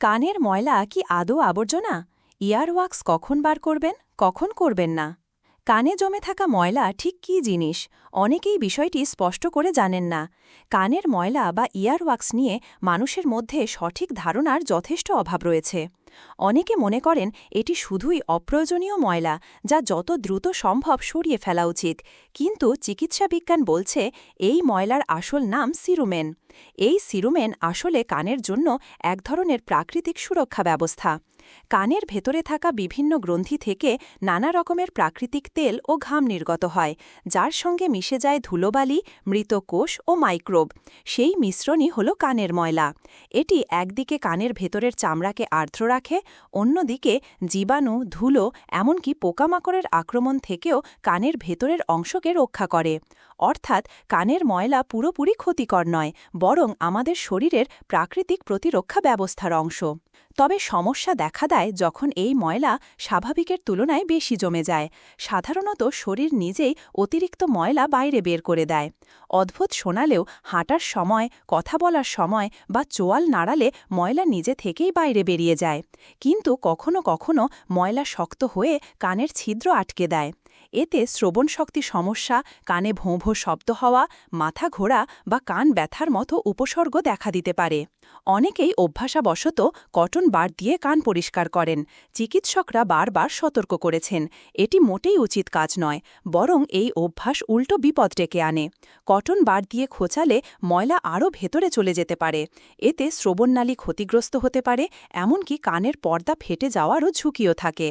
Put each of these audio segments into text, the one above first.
কানের ময়লা কি আদৌ আবর্জনা? ইয়ারওয়াক্স কখন বার করবেন, কখন করবেন না? কানে জমে থাকা ময়লা ঠিক কী জিনিস? অনেকেই বিষয়টি স্পষ্ট করে জানেন না। কানের ময়লা বা ইয়ার ওয়াক্স নিয়ে মানুষের মধ্যে সঠিক ধারণার যথেষ্ট অভাব রয়েছে। অনেকে মনে করেন এটি শুধুই অপ্রয়োজনীয় ময়লা, যা যত দ্রুত সম্ভব সরিয়ে ফেলা উচিত। কিন্তু চিকিৎসা বিজ্ঞান বলছে এই ময়লার আসল নাম সিরুমেন। এই সিরুমেন আসলে কানের জন্য এক ধরনের প্রাকৃতিক সুরক্ষা ব্যবস্থা। কানের ভেতরে থাকা বিভিন্ন গ্রন্থি থেকে নানা রকমের প্রাকৃতিক তেল ও ঘাম নির্গত হয়, যার সঙ্গে মিশে যায় ধুলোবালি, মৃত কোষ ও মাইক্রোব। সেই মিশ্রণই হল কানের ময়লা। এটি একদিকে কানের ভেতরের চামড়াকে আর্দ্র রাখে অন্যদিকে জীবাণু ধুলো এমনকি পোকামাকড়ের আক্রমণ থেকেও কানের ভেতরের অংশকে রক্ষা করে। অর্থাৎ কানের ময়লা পুরোপুরি ক্ষতিকর নয়, বরং আমাদের শরীরের প্রাকৃতিক প্রতিরক্ষা ব্যবস্থার অংশ। তবে সমস্যা দেখা দেয় যখন এই ময়লা স্বাভাবিকের তুলনায় বেশি জমে যায়। সাধারণত শরীর নিজেই অতিরিক্ত ময়লা বাইরে বের করে দেয়। অদ্ভুত শোনালেও হাঁটার সময়, কথা বলার সময় বা চোয়াল নাড়ালে ময়লা নিজে থেকেই বাইরে বেরিয়ে যায়। কিন্তু কখনো কখনো ময়লা শক্ত হয়ে কানের ছিদ্র আটকে দেয়। এতে শ্রবণ শক্তি সমস্যা, কানে ভোঁ ভোঁ শব্দ হওয়া, মাথা ঘোরা বা কান ব্যথার মতো উপসর্গ দেখা দিতে পারে। অনেকেই অভ্যাসাবশত কটন বার দিয়ে কান পরিষ্কার করেন। চিকিৎসকরা বারবার সতর্ক করেছেন। এটি মোটেই উচিত কাজ নয়, বরং এই অভ্যাস উল্টো বিপদ ডেকে আনে। কটন বার দিয়ে খোঁচালে ময়লা আরও ভেতরে চলে যেতে পারে। এতে শ্রবণনালী ক্ষতিগ্রস্ত হতে পারে, এমনকি কানের পর্দা ফেটে যাওয়ারও ঝুঁকিও থাকে।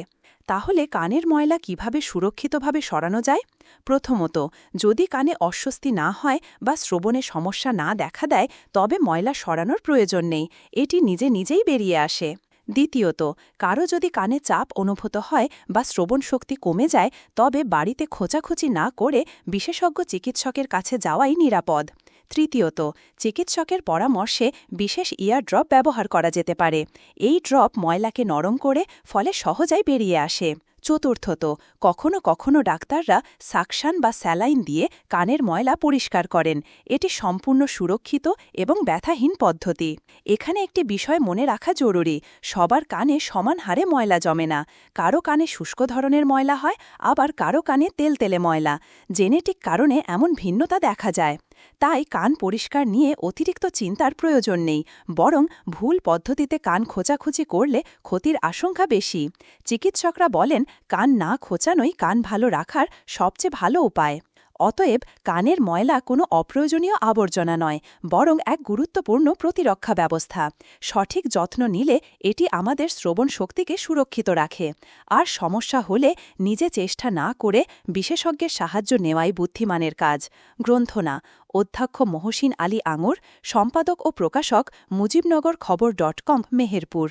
তাহলে কানের ময়লা কীভাবে সুরক্ষিতভাবে সরানো যায়? প্রথমত, যদি কানে অস্বস্তি না হয় বা শ্রবণে সমস্যা না দেখা দেয়, তবে ময়লা সরানোর প্রয়োজন নেই, এটি নিজে নিজেই বেরিয়ে আসে। দ্বিতীয়ত, কারও যদি কানে চাপ অনুভূত হয় বা শ্রবণ শক্তি কমে যায়, তবে বাড়িতে খোঁচাখুচি না করে বিশেষজ্ঞ চিকিৎসকের কাছে যাওয়াই নিরাপদ। তৃতীয়ত, চিকিৎসকের পরামর্শে বিশেষ ইয়ার ড্রপ ব্যবহার করা যেতে পারে। এই ড্রপ ময়লাকে নরম করে ফলে সহজাই বেরিয়ে আসে। চতুর্থত, কখনো কখনো ডাক্তাররা সাকশান বা স্যালাইন দিয়ে কানের ময়লা পরিষ্কার করেন। এটি সম্পূর্ণ সুরক্ষিত এবং ব্যথাহীন পদ্ধতি। এখানে একটি বিষয় মনে রাখা জরুরি, সবার কানে সমান হারে ময়লা জমে না। কারও কানে শুষ্ক ধরনের ময়লা হয়, আবার কারও কানে তেলতেলে ময়লা। জেনেটিক কারণে এমন ভিন্নতা দেখা যায়। তাই কান পরিষ্কার নিয়ে অতিরিক্ত চিন্তার প্রয়োজন নেই, বরং ভুল পদ্ধতিতে কান খোঁচাখুচি করলে ক্ষতির আশঙ্কা বেশি। চিকিৎসকরা বলেন, কান না খোঁচানোই কান ভালো রাখার সবচেয়ে ভালো উপায়। অতএব কানের ময়লা কোনো অপ্রয়োজনীয় আবর্জনা নয়, বরং এক গুরুত্বপূর্ণ প্রতিরক্ষা ব্যবস্থা। সঠিক যত্ন নিলে এটি আমাদের শ্রবণ শক্তিকে সুরক্ষিত রাখে। আর সমস্যা হলে নিজে চেষ্টা না করে বিশেষজ্ঞের সাহায্য নেওয়াই বুদ্ধিমানের কাজ। গ্রন্থনা, অধ্যক্ষ মহসিন আলী আঙুর, সম্পাদক ও প্রকাশক মুজিবনগর খবর ডট কম, মেহেরপুর।